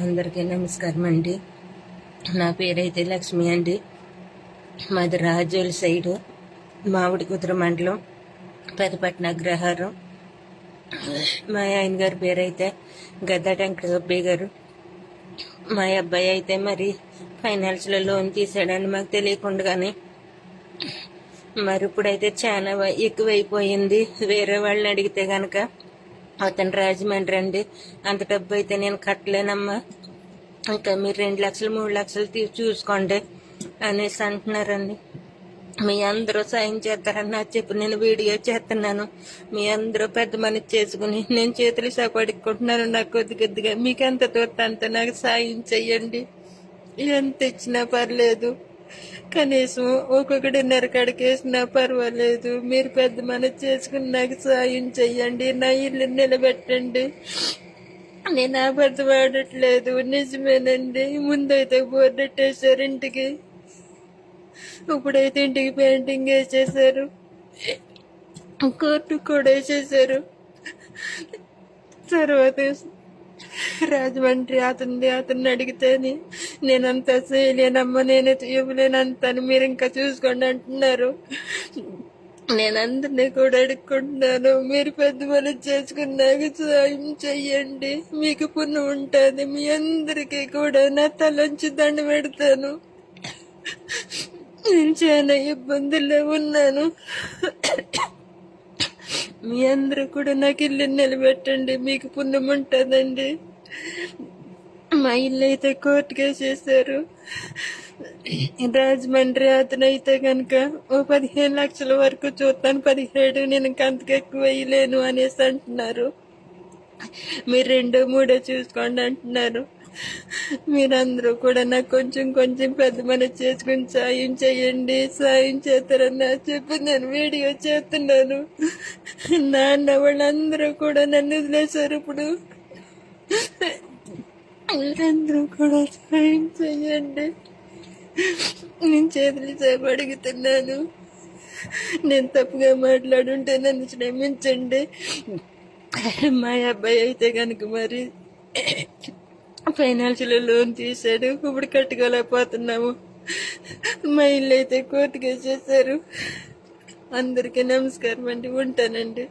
అందరికీ నమస్కారం అండి. నా పేరైతే లక్ష్మి అండి. మాది రాజోల్ సైడు మామిడి కుదురు మండలం పెదపట్న అగ్రహారం మా ఆయన గారి పేరైతే గద్ద వెంకటసుబ్బయ్య గారు. మా అబ్బాయి అయితే మరి ఫైనాన్స్లో లోన్ తీసాడని మాకు తెలియకుండానే మరి ఇప్పుడైతే చాలా ఎక్కువైపోయింది. వేరే వాళ్ళని అడిగితే కనుక అతను రాజమండ్రి అండి. అంత డబ్బు అయితే నేను కట్టలేనమ్మా. ఇంకా మీరు రెండు లక్షలు మూడు లక్షలు తీ చూసుకోండి అనేసి అంటున్నారండి. మీ అందరూ సాయం చేస్తారని నాకు చెప్పి నేను వీడియో చేస్తున్నాను. మీ అందరూ పెద్ద మనిషి చేసుకుని నేను చేతులు సపడుకుంటున్నాను. నాకు కొద్ది కొద్దిగా మీకు ఎంత తోట అంత నాకు సాయం చెయ్యండి. ఎంత ఇచ్చినా పర్లేదు. కనీసం ఒక్కొక్కటిన్నర కడికేసినా పర్వాలేదు. మీరు పెద్ద మనసు చేసుకుని నాకు సాయం చెయ్యండి నా ఇల్లు నిలబెట్టండి. నేను అబద్ధం ఆడట్లేదు నిజమేనండి. ముందైతే బోర్డెట్టేశారు ఇంటికి. ఇప్పుడైతే ఇంటికి పెయింటింగ్ వేసేసారు కోర్టు కూడా వేసేసారు తర్వాత రాజమండ్రి అతన్ని అతన్ని అడిగితేనే నేనంతా చేయలేనమ్మా నేనే ఇవ్వలేనంత అని మీరు ఇంకా చూసుకోండి అంటున్నారు. నేను అందరినీ కూడా అడుక్కుంటున్నాను. మీరు పెద్ద మనసు చేసుకున్నాక సాయం చెయ్యండి. మీకు పుణ్యం ఉంటుంది. మీ అందరికీ కూడా నా తలంచి దండ పెడతాను. నేను చాలా ఇబ్బందుల్లో ఉన్నాను. మీ అందరూ కూడా నాకు ఇల్లు నిలబెట్టండి. మీకు పుణ్యం ఉంటుందండి. మా ఇల్లు అయితే కోర్టుగా చేశారు. రాజమండ్రి అతను అయితే కనుక ఓ పదిహేను లక్షల వరకు చూస్తాను పదిహేడు నేను ఇంక అంతకు ఎక్కువ వేయలేను అనేసి అంటున్నారు. మీరు రెండో మూడో చూసుకోండి అంటున్నారు. మీరందరూ కూడా నాకు కొంచెం కొంచెం పెద్ద మనసు చేసుకుని సాయం చేయండి సాయం చేస్తారని నాకు చెప్పి నేను వీడియో చేస్తున్నాను. నాన్న వాళ్ళందరూ కూడా నన్ను వదిలేశారు ఇప్పుడు. మీరందరూ కూడా సాయం చేయండి. నేను చేతులు సేపు అడుగుతున్నాను. నేను తప్పుగా మాట్లాడుంటే నన్ను క్షమించండి. మా అబ్బాయి అయితే కనుక మరి ఫైనాన్షియల్ లోన్ తీసాడు ఇప్పుడు కట్టుకోలేకపోతున్నాము. మా ఇల్లు అయితే కోర్టుకేసేసారు. అందరికీ నమస్కారం అండి. ఉంటానండి.